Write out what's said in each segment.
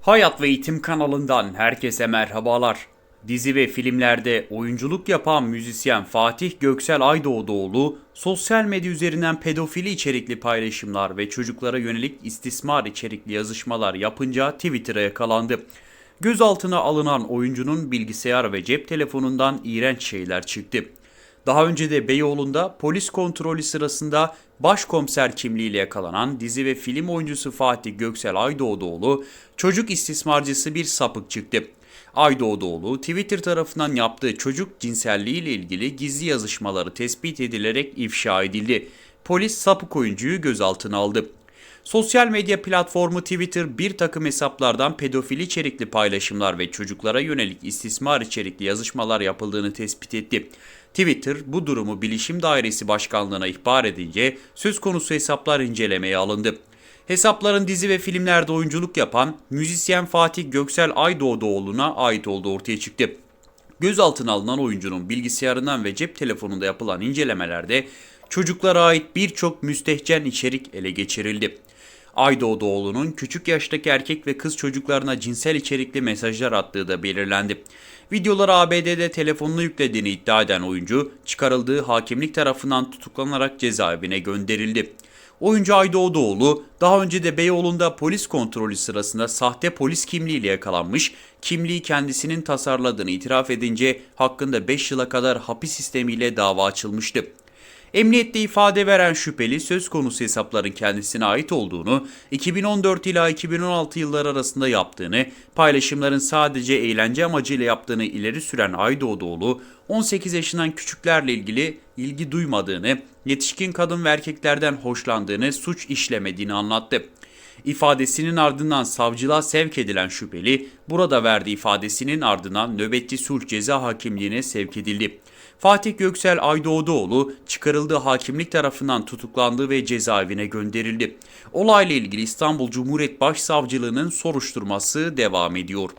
Hayat ve Eğitim kanalından herkese merhabalar. Dizi ve filmlerde oyunculuk yapan müzisyen Fatih Göksel Aydoğduoğlu, sosyal medya üzerinden pedofili içerikli paylaşımlar ve çocuklara yönelik istismar içerikli yazışmalar yapınca Twitter'a yakalandı. Gözaltına alınan oyuncunun bilgisayar ve cep telefonundan iğrenç şeyler çıktı. Daha önce de Beyoğlu'nda polis kontrolü sırasında başkomiser kimliğiyle yakalanan dizi ve film oyuncusu Fatih Göksel Aydoğduoğlu çocuk istismarcısı bir sapık çıktı. Aydoğduoğlu Twitter tarafından yaptığı çocuk cinselliği ile ilgili gizli yazışmaları tespit edilerek ifşa edildi. Polis sapık oyuncuyu gözaltına aldı. Sosyal medya platformu Twitter bir takım hesaplardan pedofili içerikli paylaşımlar ve çocuklara yönelik istismar içerikli yazışmalar yapıldığını tespit etti. Twitter bu durumu Bilişim Dairesi Başkanlığı'na ihbar edince söz konusu hesaplar incelemeye alındı. Hesapların dizi ve filmlerde oyunculuk yapan müzisyen Fatih Göksel Aydoğduoğlu'na ait olduğu ortaya çıktı. Gözaltına alınan oyuncunun bilgisayarından ve cep telefonunda yapılan incelemelerde çocuklara ait birçok müstehcen içerik ele geçirildi. Aydoğduoğlu'nun küçük yaştaki erkek ve kız çocuklarına cinsel içerikli mesajlar attığı da belirlendi. Videoları ABD'de telefonunu yüklediğini iddia eden oyuncu çıkarıldığı hakimlik tarafından tutuklanarak cezaevine gönderildi. Oyuncu Aydoğduoğlu daha önce de Beyoğlu'nda polis kontrolü sırasında sahte polis kimliğiyle yakalanmış, kimliği kendisinin tasarladığını itiraf edince hakkında 5 yıla kadar hapis sistemiyle dava açılmıştı. Emniyette ifade veren şüpheli söz konusu hesapların kendisine ait olduğunu, 2014 ila 2016 yılları arasında yaptığını, paylaşımların sadece eğlence amacıyla yaptığını ileri süren Aydoğduoğlu, 18 yaşından küçüklerle ilgili ilgi duymadığını, yetişkin kadın ve erkeklerden hoşlandığını, suç işlemediğini anlattı. İfadesinin ardından savcılığa sevk edilen şüpheli, burada verdiği ifadesinin ardından nöbetçi sulh ceza hakimliğine sevk edildi. Fatih Göksel Aydoğduoğlu çıkarıldığı hakimlik tarafından tutuklandı ve cezaevine gönderildi. Olayla ilgili İstanbul Cumhuriyet Başsavcılığı'nın soruşturması devam ediyor.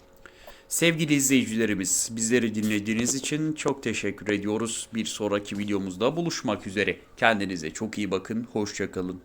Sevgili izleyicilerimiz, bizleri dinlediğiniz için çok teşekkür ediyoruz. Bir sonraki videomuzda buluşmak üzere. Kendinize çok iyi bakın, hoşçakalın.